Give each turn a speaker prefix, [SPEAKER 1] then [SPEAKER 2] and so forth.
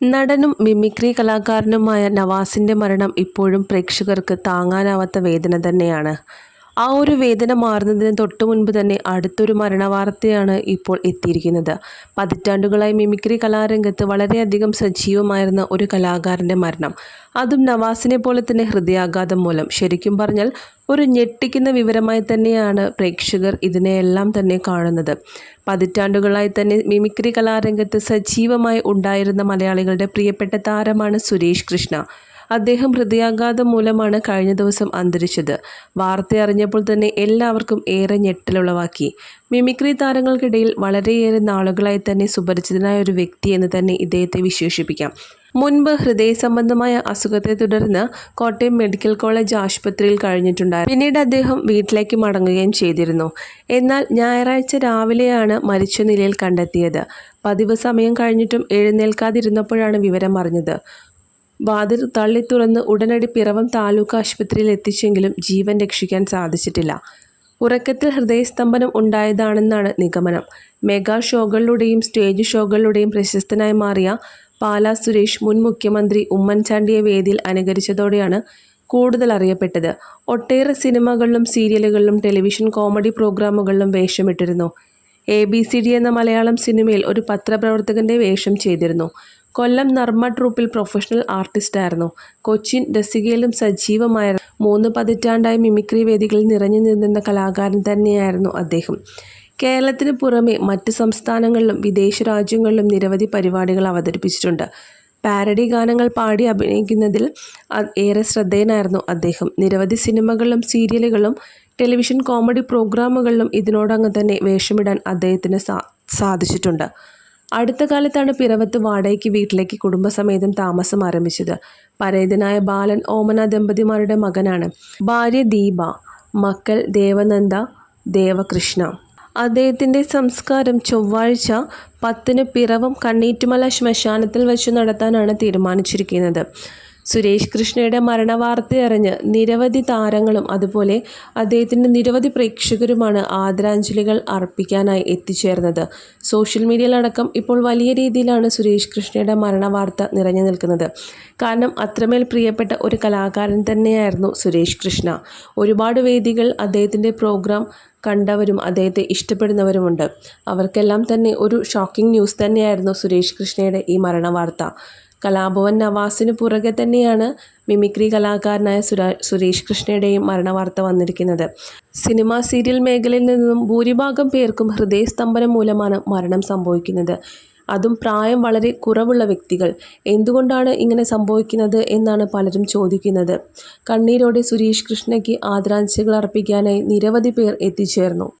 [SPEAKER 1] നടനും മിമിക്രി കലാകാരനുമായ നവാസിന്റെ മരണം ഇപ്പോഴും പ്രേക്ഷകർക്ക് താങ്ങാനാവാത്ത വേദന തന്നെയാണ്. ആ ഒരു വേദന മാറുന്നതിന് തൊട്ടു മുൻപ് തന്നെ അടുത്തൊരു മരണവാർത്തയാണ് ഇപ്പോൾ എത്തിയിരിക്കുന്നത്. പതിറ്റാണ്ടുകളായി മിമിക്രി കലാരംഗത്ത് വളരെയധികം സജീവമായിരുന്ന ഒരു കലാകാരന്റെ മരണം. അതും നവാസിനെ പോലെ തന്നെ ഹൃദയാഘാതം മൂലം. ശരിക്കും പറഞ്ഞാൽ ഒരു ഞെട്ടിക്കുന്ന വിവരമായി തന്നെയാണ് പ്രേക്ഷകർ ഇതിനെയെല്ലാം തന്നെ കാണുന്നത്. പതിറ്റാണ്ടുകളായി തന്നെ മിമിക്രി കലാരംഗത്ത് സജീവമായി ഉണ്ടായിരുന്ന മലയാളികളുടെ പ്രിയപ്പെട്ട താരമാണ് സുരേഷ് കൃഷ്ണ. അദ്ദേഹം ഹൃദയാഘാതം മൂലമാണ് കഴിഞ്ഞ ദിവസം അന്തരിച്ചത്. വാർത്ത അറിഞ്ഞപ്പോൾ തന്നെ എല്ലാവർക്കും ഏറെ ഞെട്ടലുളവാക്കി. മിമിക്രി താരങ്ങൾക്കിടയിൽ വളരെയേറെ നാളുകളായി തന്നെ സുപരിചിതനായ ഒരു വ്യക്തി എന്ന് തന്നെ ഇദ്ദേഹത്തെ വിശേഷിപ്പിക്കാം. മുൻപ് ഹൃദയ സംബന്ധമായ അസുഖത്തെ തുടർന്ന് കോട്ടയം മെഡിക്കൽ കോളേജ് ആശുപത്രിയിൽ കഴിഞ്ഞിട്ടുണ്ടായിരുന്നു. പിന്നീട് അദ്ദേഹം വീട്ടിലേക്ക് മടങ്ങുകയും ചെയ്തിരുന്നു. എന്നാൽ ഞായറാഴ്ച രാവിലെയാണ് മരിച്ച നിലയിൽ കണ്ടെത്തിയത്. പതിവ് സമയം കഴിഞ്ഞിട്ടും എഴുന്നേൽക്കാതിരുന്നപ്പോഴാണ് വിവരം അറിഞ്ഞത് വാതിൽ തള്ളി തുറന്ന് ഉടനടി പിറവം താലൂക്ക് ആശുപത്രിയിൽ എത്തിച്ചെങ്കിലും ജീവൻ രക്ഷിക്കാൻ സാധിച്ചിട്ടില്ല. ഉറക്കത്തിൽ ഹൃദയസ്തംഭനം ഉണ്ടായതാണെന്നാണ് നിഗമനം. മെഗാ ഷോകളിലൂടെയും സ്റ്റേജ് ഷോകളിലൂടെയും പ്രശസ്തനായി മാറിയ പാലാ സുരേഷ് മുൻ മുഖ്യമന്ത്രി ഉമ്മൻചാണ്ടിയെ വേദിയിൽ അനുകരിച്ചതോടെയാണ് കൂടുതൽ അറിയപ്പെട്ടത്. ഒട്ടേറെ സിനിമകളിലും സീരിയലുകളിലും ടെലിവിഷൻ കോമഡി പ്രോഗ്രാമുകളിലും വേഷമിട്ടിരുന്നു. എ ബി സി ഡി എന്ന മലയാളം സിനിമയിൽ ഒരു പത്രപ്രവർത്തകന്റെ വേഷം ചെയ്തിരുന്നു. കൊല്ലം നർമ്മ ട്രൂപ്പിൽ പ്രൊഫഷണൽ ആർട്ടിസ്റ്റായിരുന്നു. കൊച്ചിൻ രസികയിലും സജീവമായിരുന്നു. മൂന്ന് പതിറ്റാണ്ടായി മിമിക്രി വേദികളിൽ നിറഞ്ഞു നിന്നിരുന്ന കലാകാരൻ തന്നെയായിരുന്നു അദ്ദേഹം. കേരളത്തിന് പുറമെ മറ്റ് സംസ്ഥാനങ്ങളിലും വിദേശ രാജ്യങ്ങളിലും നിരവധി പരിപാടികൾ അവതരിപ്പിച്ചിട്ടുണ്ട്. പാരഡി ഗാനങ്ങൾ പാടി അഭിനയിക്കുന്നതിൽ ഏറെ ശ്രദ്ധേയനായിരുന്നു അദ്ദേഹം. നിരവധി സിനിമകളിലും സീരിയലുകളും ടെലിവിഷൻ കോമഡി പ്രോഗ്രാമുകളിലും ഇതിനോടങ്ങ് തന്നെ വേഷമിടാൻ അദ്ദേഹത്തിന് സാധിച്ചിട്ടുണ്ട്. അടുത്ത കാലത്താണ് പിറവത്ത് വാടകയ്ക്ക് വീട്ടിലേക്ക് കുടുംബസമേതം താമസം ആരംഭിച്ചത്. പരേതനായ ബാലൻ ഓമന ദമ്പതിമാരുടെ മകനാണ്. ഭാര്യ ദീപ മക്കൾ ദേവനന്ദ ദേവകൃഷ്ണ. അദ്ദേഹത്തിന്റെ സംസ്കാരം ചൊവ്വാഴ്ച പത്തിന് പിറവം കണ്ണീറ്റുമല ശ്മശാനത്തിൽ വെച്ച് നടത്താനാണ് തീരുമാനിച്ചിരിക്കുന്നത്. സുരേഷ് കൃഷ്ണയുടെ മരണവാർത്തയറിഞ്ഞ് നിരവധി താരങ്ങളും അതുപോലെ അദ്ദേഹത്തിന്റെ നിരവധി പ്രേക്ഷകരുമാണ് ആദരാഞ്ജലികൾ അർപ്പിക്കാനായി എത്തിച്ചേർന്നത്. സോഷ്യൽ മീഡിയയിലടക്കം ഇപ്പോൾ വലിയ രീതിയിലാണ് സുരേഷ് കൃഷ്ണയുടെ മരണവാർത്ത നിറഞ്ഞു നിൽക്കുന്നത്. കാരണം അത്രമേൽ പ്രിയപ്പെട്ട ഒരു കലാകാരൻ തന്നെയായിരുന്നു സുരേഷ് കൃഷ്ണ. ഒരുപാട് വേദികൾ അദ്ദേഹത്തിന്റെ പ്രോഗ്രാം കണ്ടവരും അദ്ദേഹത്തെ ഇഷ്ടപ്പെടുന്നവരുമുണ്ട്. അവർക്കെല്ലാം തന്നെ ഒരു ഷോക്കിംഗ് ന്യൂസ് തന്നെയായിരുന്നു സുരേഷ് കൃഷ്ണയുടെ ഈ മരണവാർത്ത. കലാഭവൻ നവാസിന് പുറകെ തന്നെയാണ് മിമിക്രി കലാകാരനായ സുരാ സുരേഷ് കൃഷ്ണയുടെയും മരണവാർത്ത വന്നിരിക്കുന്നത്. സിനിമ സീരിയൽ മേഖലയിൽ നിന്നും ഭൂരിഭാഗം പേർക്കും ഹൃദയസ്തംഭനം മൂലമാണ് മരണം സംഭവിക്കുന്നത്. അതും പ്രായം വളരെ കുറവുള്ള വ്യക്തികൾ. എന്തുകൊണ്ടാണ് ഇങ്ങനെ സംഭവിക്കുന്നത് എന്നാണ് പലരും ചോദിക്കുന്നത്. കണ്ണീരോടെ സുരേഷ് കൃഷ്ണയ്ക്ക് ആദരാഞ്ജലികൾ അർപ്പിക്കാനായി നിരവധി പേർ എത്തിച്ചേർന്നു.